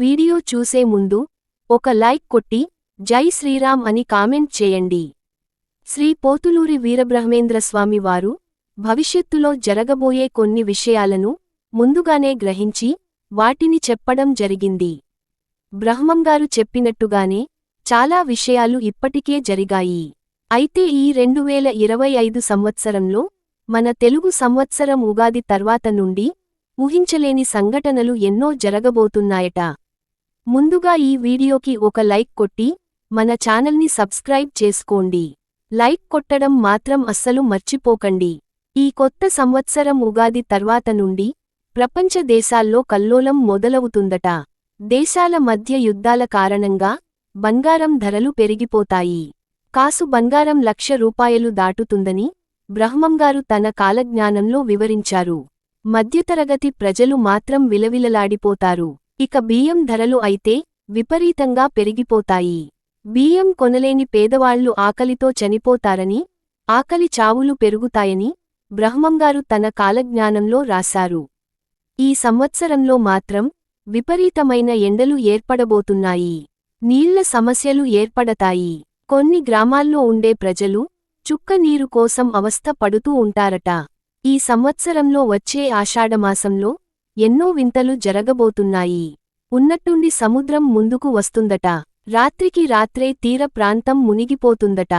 Video చూసే ముందు ఒక లైక్ కొట్టి జై శ్రీరామ్ అని కామెంట్ చేయండి. శ్రీ పోతులూరి వీరబ్రహ్మేంద్రస్వామి వారు భవిష్యత్తులో జరగబోయే కొన్ని విషయాలను ముందుగానే గ్రహించి వాటిని చెప్పడం జరిగింది. బ్రహ్మంగారు చెప్పినట్టుగానే చాలా విషయాలు ఇప్పటికే జరిగాయి. అయితే ఈ రెండు వేల ఇరవై ఐదు సంవత్సరంలో మన తెలుగు సంవత్సరం ఉగాది తర్వాత నుండి ఊహించలేని సంఘటనలు ఎన్నో జరగబోతున్నాయట. ముందుగా ఈ వీడియోకి ఒక లైక్ కొట్టి మన ఛానల్ని సబ్స్క్రైబ్ చేసుకోండి. లైక్ కొట్టడం మాత్రం అస్సలు మర్చిపోకండి. ఈ కొత్త సంవత్సరం ఉగాది తర్వాత నుండి ప్రపంచ దేశాల్లో కల్లోలం మొదలవుతుందట. దేశాల మధ్య యుద్ధాల కారణంగా బంగారం ధరలు పెరిగిపోతాయి. కాసు బంగారం లక్ష రూపాయలు దాటుతుందని బ్రహ్మంగారు తన కాలజ్ఞానంలో వివరించారు. మధ్యతరగతి ప్రజలు మాత్రం విలవిలలాడిపోతారు. ఇక బియ్యం ధరలు అయితే విపరీతంగా పెరిగిపోతాయి. బియ్యం కొనలేని పేదవాళ్ళు ఆకలితో చనిపోతారని ఆకలి చావులు పెరుగుతాయని బ్రహ్మంగారు తన కాలజ్ఞానంలో రాశారు. ఈ సంవత్సరంలో మాత్రం విపరీతమైన ఎండలు ఏర్పడబోతున్నాయి. నీళ్ళ సమస్యలు ఏర్పడతాయి. కొన్ని గ్రామాల్లో ఉండే ప్రజలు చుక్క నీరు కోసం అవస్థ పడుతూ ఉంటారట. ఈ సంవత్సరంలో వచ్చే ఆషాఢమాసంలో ఎన్నో వింతలు జరగబోతున్నాయి. ఉన్నట్టుండి సముద్రం ముందుకు వస్తుందట. రాత్రికి రాత్రే తీర ప్రాంతం మునిగిపోతుందట.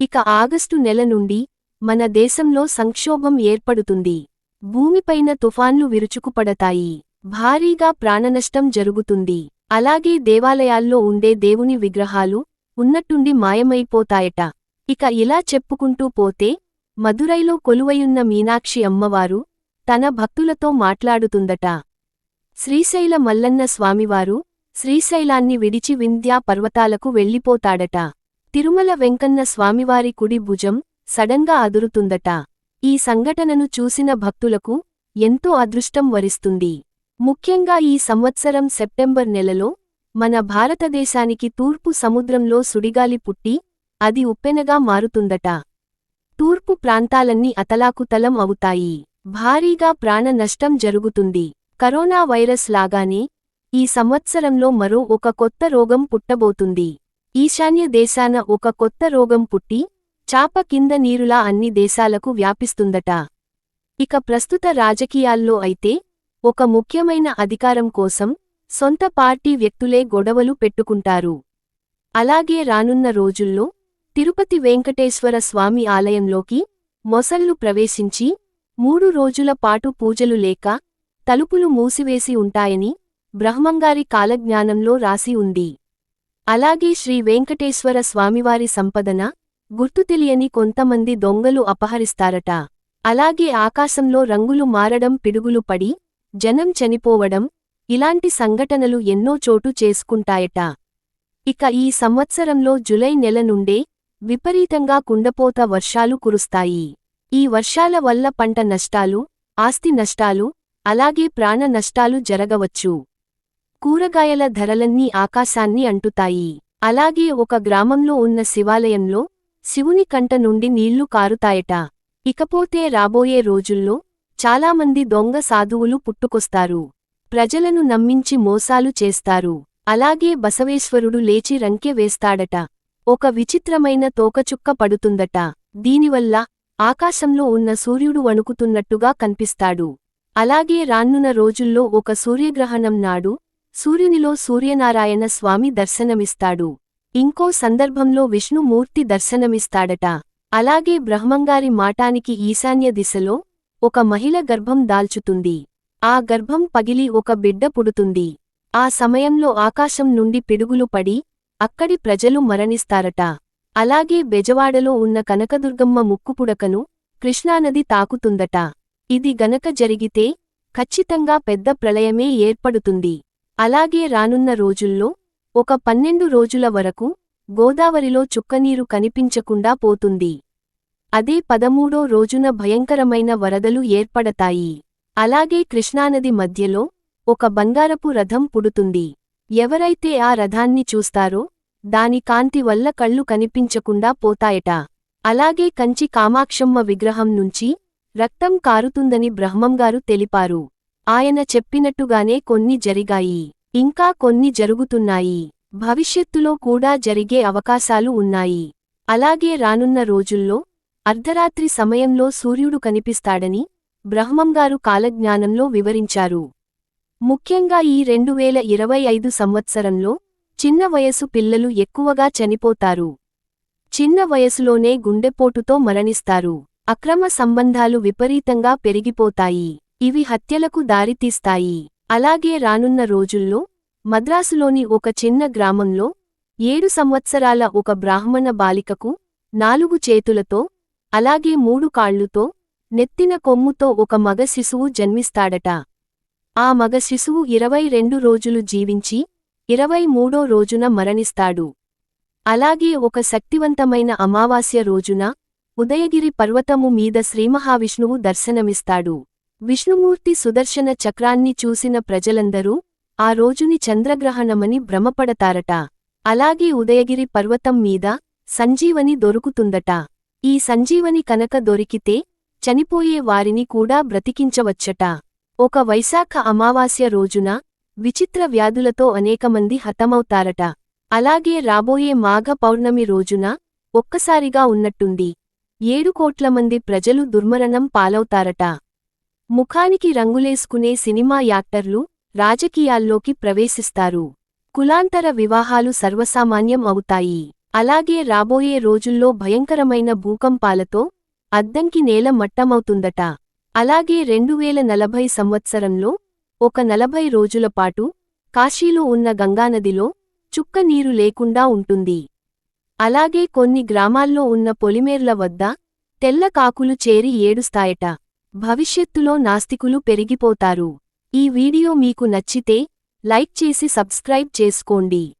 ఇక ఆగస్టు నెల నుండి మన దేశంలో సంక్షోభం ఏర్పడుతుంది. భూమిపైన తుఫాన్లు విరుచుకుపడతాయి. భారీగా ప్రాణనష్టం జరుగుతుంది. అలాగే దేవాలయాల్లో ఉండే దేవుని విగ్రహాలు ఉన్నట్టుండి మాయమైపోతాయట. ఇక ఇలా చెప్పుకుంటూ పోతే మదురైలో కొలువయున్న మీనాక్షి అమ్మవారు తన భక్తులతో మాట్లాడుతుందట. శ్రీశైల మల్లన్న స్వామివారు శ్రీశైలాన్ని విడిచి వింధ్యా పర్వతాలకు వెళ్ళిపోతాడట. తిరుమల వెంకన్న స్వామివారి కుడి భుజం సడన్గా అదురుతుందట. ఈ సంఘటనను చూసిన భక్తులకు ఎంతో అదృష్టం వరిస్తుంది. ముఖ్యంగా ఈ సంవత్సరం సెప్టెంబర్ నెలలో మన భారతదేశానికి తూర్పు సముద్రంలో సుడిగాలి పుట్టి అది ఉప్పెనగా మారుతుందట. తూర్పు ప్రాంతాలన్నీ అతలాకుతలం అవుతాయి. భారీగా ప్రాణ నష్టం జరుగుతుంది. కరోనా వైరస్ లాగానే ఈ సంవత్సరంలో మరో ఒక కొత్త రోగం పుట్టబోతుంది. ఈశాన్య దేశాన ఒక కొత్త రోగం పుట్టి చాప కింద నీరులా అన్ని దేశాలకు వ్యాపిస్తుందట. ఇక ప్రస్తుత రాజకీయాల్లో అయితే ఒక ముఖ్యమైన అధికారం కోసం సొంత పార్టీ వ్యక్తులే గొడవలు పెట్టుకుంటారు. అలాగే రానున్న రోజుల్లో తిరుపతి వెంకటేశ్వర స్వామి ఆలయంలోకి మొసళ్ళు ప్రవేశించి మూడు రోజుల పాటు పూజలు లేక తలుపులు మూసివేసి ఉంటాయని బ్రహ్మంగారి కాలజ్ఞానంలో రాసి ఉంది. అలాగే శ్రీ వెంకటేశ్వర స్వామివారి సంపదన గుర్తు తెలియని కొంతమంది దొంగలు అపహరిస్తారట. అలాగే ఆకాశంలో రంగులు మారడం పిడుగులు పడి జనం చనిపోవడం ఇలాంటి సంఘటనలు ఎన్నో చోటు చేసుకుంటాయట. ఇక ఈ సంవత్సరంలో జులై నెల నుండే విపరీతంగా కుండపోత వర్షాలు కురుస్తాయి. ఈ వర్షాల వల్ల పంట నష్టాలు ఆస్తి నష్టాలు అలాగే ప్రాణ నష్టాలు జరగవచ్చు. కూరగాయల ధరలన్నీ ఆకాశాన్ని అంటుతాయి. అలాగే ఒక గ్రామంలో ఉన్న శివాలయంలో శివుని కంట నుండి నీళ్ళు కారుతాయట. ఇకపోతే రాబోయే రోజుల్లో చాలామంది దొంగ సాధువులు పుట్టుకొస్తారు. ప్రజలను నమ్మించి మోసాలు చేస్తారు. అలాగే బసవేశ్వరుడు లేచి రంకె వేస్తాడట. ఒక విచిత్రమైన తోకచుక్క పడుతుందట. దీనివల్ల ఆకాశంలో ఉన్న సూర్యుడు వణుకుతున్నట్టుగా కనిపిస్తాడు. అలాగే రానున్న రోజుల్లో ఒక సూర్యగ్రహణం నాడు సూర్యునిలో సూర్యనారాయణ స్వామి దర్శనమిస్తాడు. ఇంకో సందర్భంలో విష్ణుమూర్తి దర్శనమిస్తాడట. అలాగే బ్రహ్మంగారి మాటానికి ఈశాన్య దిశలో ఒక మహిళ గర్భం దాల్చుతుంది. ఆ గర్భం పగిలి ఒక బిడ్డ పుడుతుంది. ఆ సమయంలో ఆకాశం నుండి పిడుగులు పడి అక్కడి ప్రజలు మరణిస్తారట. అలాగే బెజవాడలో ఉన్న కనకదుర్గమ్మ ముక్కుపుడకను కృష్ణానది తాకుతుందట. ఇది గనక జరిగితే ఖచ్చితంగా పెద్ద ప్రళయమే ఏర్పడుతుంది. అలాగే రానున్న రోజుల్లో ఒక పన్నెండు రోజుల వరకు గోదావరిలో చుక్కనీరు కనిపించకుండా పోతుంది. అదే పదమూడో రోజున భయంకరమైన వరదలు ఏర్పడతాయి. అలాగే కృష్ణానది మధ్యలో ఒక బంగారపు రథం పుడుతుంది. ఎవరైతే ఆ రథాన్ని చూస్తారో దాని కాంతి వల్ల కళ్ళు కనిపించకుండా పోతాయట. అలాగే కంచి కామాక్షమ్మ విగ్రహం నుంచి రక్తం కారుతుందని బ్రహ్మంగారు తెలిపారు. ఆయన చెప్పినట్టుగానే కొన్ని జరిగాయి. ఇంకా కొన్ని జరుగుతున్నాయి. భవిష్యత్తులో కూడా జరిగే అవకాశాలు ఉన్నాయి. అలాగే రానున్న రోజుల్లో అర్ధరాత్రి సమయంలో సూర్యుడు కనిపిస్తాడని బ్రహ్మంగారు కాలజ్ఞానంలో వివరించారు. ముఖ్యంగా ఈ రెండు వేల ఇరవై ఐదు సంవత్సరంలో చిన్న వయసు పిల్లలు ఎక్కువగా చనిపోతారు. చిన్న వయసులోనే గుండెపోటుతో మరణిస్తారు. అక్రమ సంబంధాలు విపరీతంగా పెరిగిపోతాయి. ఇవి హత్యలకు దారితీస్తాయి. అలాగే రానున్న రోజుల్లో మద్రాసులోని ఒక చిన్న గ్రామంలో ఏడు సంవత్సరాల ఒక బ్రాహ్మణ బాలికకు నాలుగు చేతులతో అలాగే మూడు కాళ్ళుతో నెత్తిన కొమ్ముతో ఒక మగ శిశువు జన్మిస్తాడట. ఆ మగ శిశువు ఇరవై రెండు రోజులు జీవించి ఇరవై మూడో రోజున మరణిస్తాడు. అలాగే ఒక శక్తివంతమైన అమావాస్య రోజున ఉదయగిరి పర్వతము మీద శ్రీమహావిష్ణువు దర్శనమిస్తాడు. విష్ణుమూర్తి సుదర్శన చక్రాన్ని చూసిన ప్రజలందరూ ఆ రోజుని చంద్రగ్రహణమని భ్రమపడతారట. అలాగే ఉదయగిరి పర్వతం మీద సంజీవని దొరుకుతుందట. ఈ సంజీవని కనుక దొరికితే చనిపోయే వారిని కూడా బ్రతికించవచ్చట. ఒక వైశాఖ అమావాస్య రోజున విచిత్ర వ్యాధులతో అనేకమంది హతమవుతారట. అలాగే రాబోయే మాఘ పౌర్ణమి రోజున ఒక్కసారిగా ఉన్నట్టుండి ఏడు కోట్ల మంది ప్రజలు దుర్మరణం పాలవుతారట. ముఖానికి రంగులేసుకునే సినిమా యాక్టర్లు రాజకీయాల్లోకి ప్రవేశిస్తారు. కులాంతర వివాహాలు సర్వసామాన్యం అవుతాయి. అలాగే రాబోయే రోజుల్లో భయంకరమైన భూకంపాలతో అద్దంకి నేల మట్టమవుతుందట. అలాగే రెండువేల నలభై సంవత్సరంలో ఒక నలభై రోజులపాటు కాశీలో ఉన్న గంగానదిలో చుక్క నీరు లేకుండా ఉంటుంది. అలాగే కొన్ని గ్రామాల్లో ఉన్న పొలిమేర్ల వద్ద తెల్ల కాకులు చేరి ఏడుస్తాయట. భవిష్యత్తులో నాస్తికులు పెరిగిపోతారు. ఈ వీడియో మీకు నచ్చితే లైక్ చేసి సబ్స్క్రైబ్ చేసుకోండి.